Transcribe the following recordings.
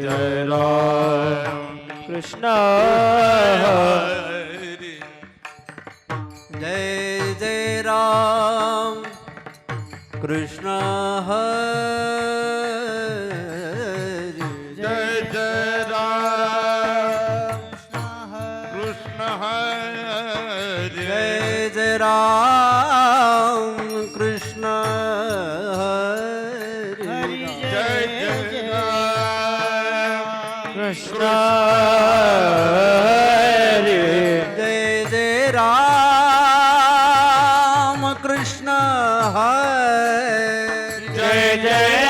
Jai Ram Krishna Jai Jai Ram. Krishna Hare Jai Jai Ram. Krishna Hare. Jai Jai Ram. Krishna Hari जय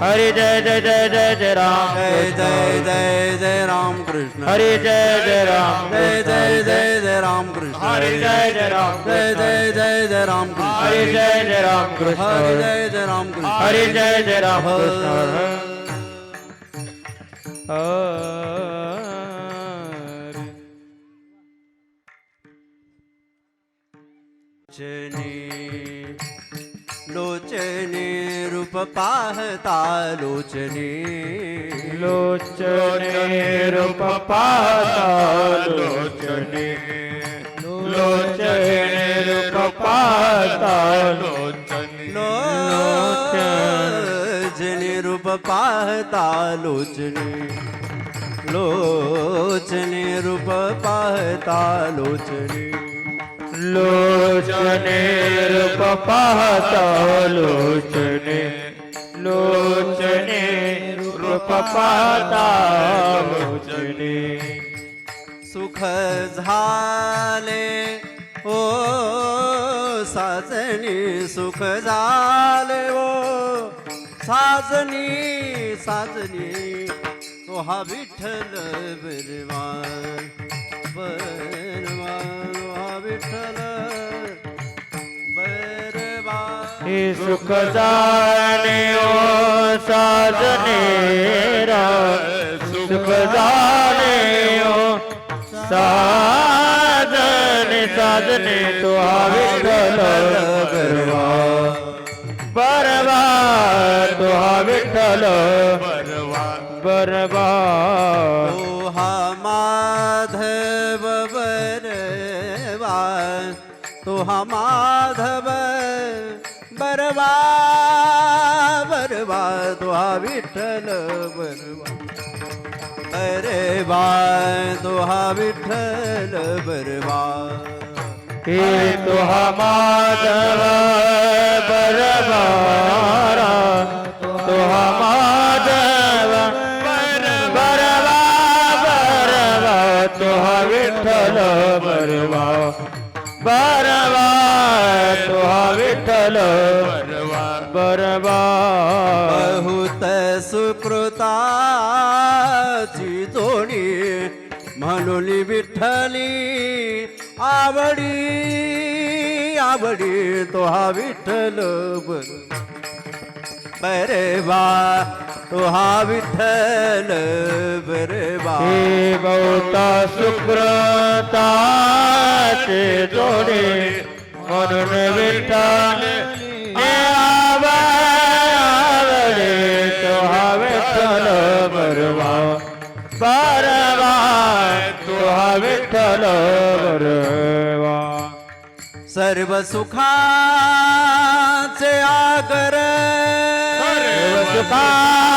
जय राम कृष्ण हरे जय जय राम कृष्ण हरी हरे जय जय राम कृष्ण हरे हरे जय जय जय राम कृष्ण हरे जय जय जय जय जय राम जय कृष्ण जय हरे। जय जय राम कृष्ण हरे जय जय राम जय कृष्ण जय हरे। जय जय राम कृष्ण हरे जय जय राम जय कृष्ण जय जय जय राम कृष्ण हरे जय जय राम कृष्ण हरे हरे। जय जय राम कृष्ण लोचने लोचने लोचने लोचने रूप लोचने। सुख झाले ओ साजनी सुख झाले ओ साजनी साजनी। तो हा विठ्ठल बरवा बरवा विठ्ठल हे सुख जाणे ओ साजने रा. सुख जाणे ओ साजने साजने तो हा विठ्ठल बरवा बरवा तो हा विठ्ठल बरवा बरवा माधव बरवा बरवा दुहा विठ्ठल बरवा. अरे बा दुहा विठ्ठल बरवा. हे तो माधव बरवा तो हा माधव बरवा बरवा तो विठ्ठल बरवा. बरवा तो हा विठ्ठल बरवा बरवा बहुत सुकृताची जोडी म्हणून विठ्ठली आवडी आवडी तो हा विठ्ठल बर बरे बा तो हा विठ्ठल बरे बा हे बहुता सुकृताचे जोडे म्हणून विठ्ठल हे आवडे तो हा विठ्ठल बरवा बरवा तो हा विठ्ठल बरवा सर्व सुखाचे आगर सर्व सुखाचे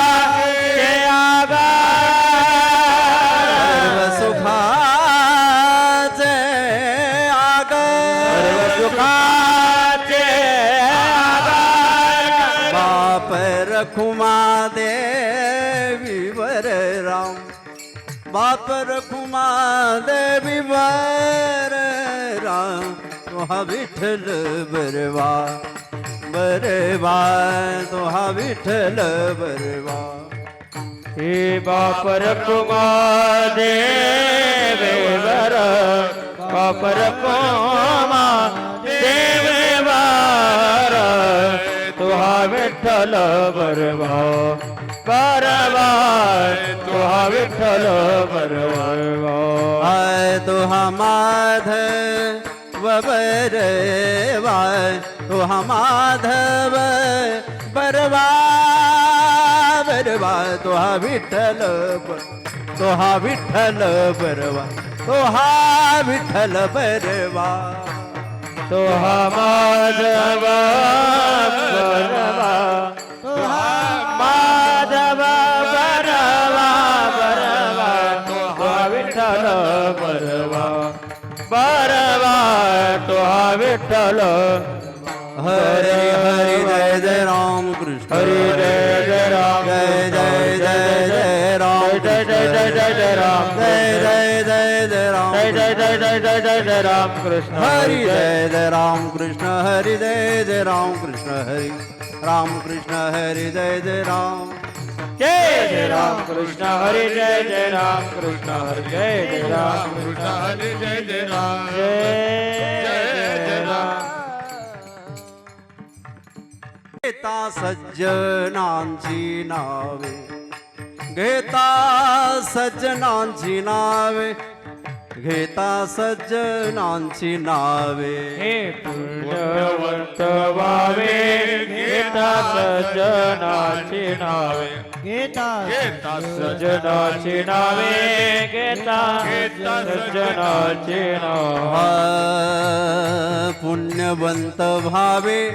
बापर बाप रखुमा देवी वर राम तुहा विठल बरवा. बरवा तुहा विठल बरवा. हे बापर कुमा देवेवर बापर कुमा देवेवर तुहा विठल बरवा. बरवा तुहा विठ्ठल बरवा आय तुहा माधव बरवा तुहा माधव बरवा बरवा तुहा विठ्ठल तुहा विठ्ठल बरवा तुहा विठ्ठल बरवा तुहा माधव बरवा बरवा बरवा तुहा विठ्ठल हरे हरे जय जय राम कृष्ण हरी जय जय राम जय जय जय जय राम जय जय जय जय जय राम जय जय जय जय राम जय जय जय जय जय जय जय राम कृष्ण हरि जय जय राम कृष्ण हरि जय जय राम कृष्ण हरि राम कृष्ण हरि जय जय राम। जय जय राम कृष्ण हरी जय जय राम कृष्ण हरी जय जय राम कृष्ण हरी जय जय राम। जय जय राम। घेता सज्जनांची नावे घेता सज्जनांची नावे घेता सज्जनांची नावे। हे पुण्यवंत व्हावे घेता सज्जनाची नावे. घेता सज्जनाची नावे. घेता सज्जनाची नावे. हा, पुण्यवंत भावे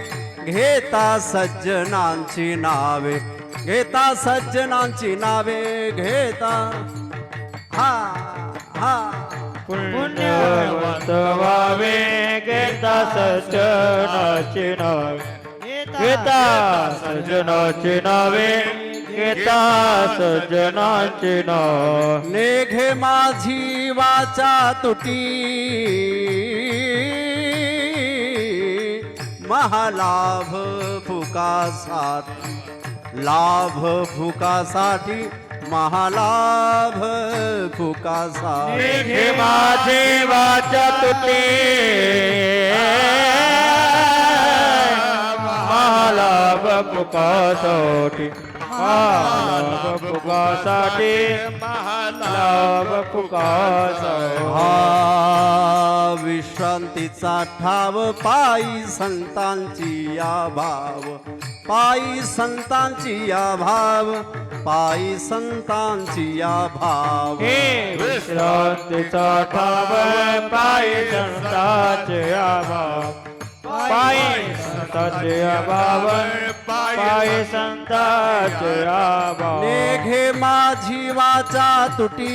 घेता सज्जनांची नावे. घेता सज्जनांची नावे घेता. हा हा. पुण्यवंत व्हावे घेता सज्जनाची नावे. घेता सज्जनाची नावे घेता सज्जनाची नाव. नेघे माझी वाचा तुटी. महालाभ फुकासाठी लाभ फुकासाठी महालाभ फुकासाठी हे माझे वाचा तुटे. महालाभ फुकासाठी महालाभ फुकासाठी महालाभ फुकासाठी हा विश्रांतीचा ठाव पायी संतांची या भाव पायी संतांची या भाव पायी संतांची या भाव हे विश्रांतीचा ठाव पायी संताचे अभाव. पायी संताचे अभाव पायी संताचे नेघे माझी वाचा तुटी।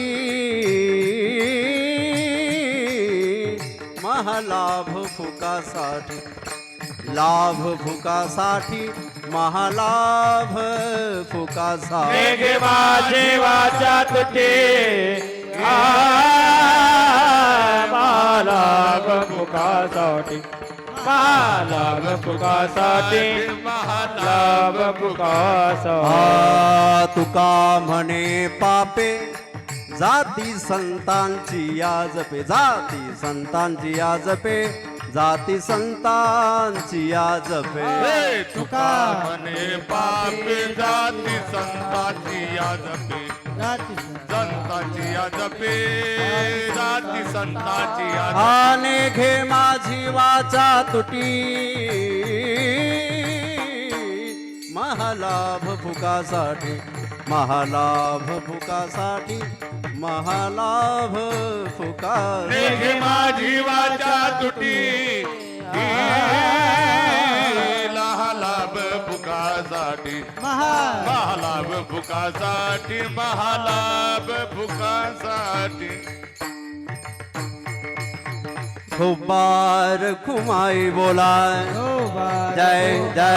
महालाभ फुकासाठी लाभ फुकासाठी महालाभ फुकासाठी। माझे वाचा तुटे। मालाभ फुकासाठी। मालाभ फुकासाठी लाभ फुकासाठी आ तुका म्हणे पापे जाती संतांची या जपे जाती संतांची या जपे जाती संतांची या जपे हे तुका म्हणे पापी जाती संताची या जपे संताची जपे जाती संताची. आने घे माझी वाचा तुटी महालाभ फुकासाठी महालाभ फुकासाठी महालाभ फुका मेघे माझी वाचा तुटी भुकासाठी महा महालाभ भुकासाठी महालाभ भुकासाठी. खूप बार खुमाई बोला हो जय जय.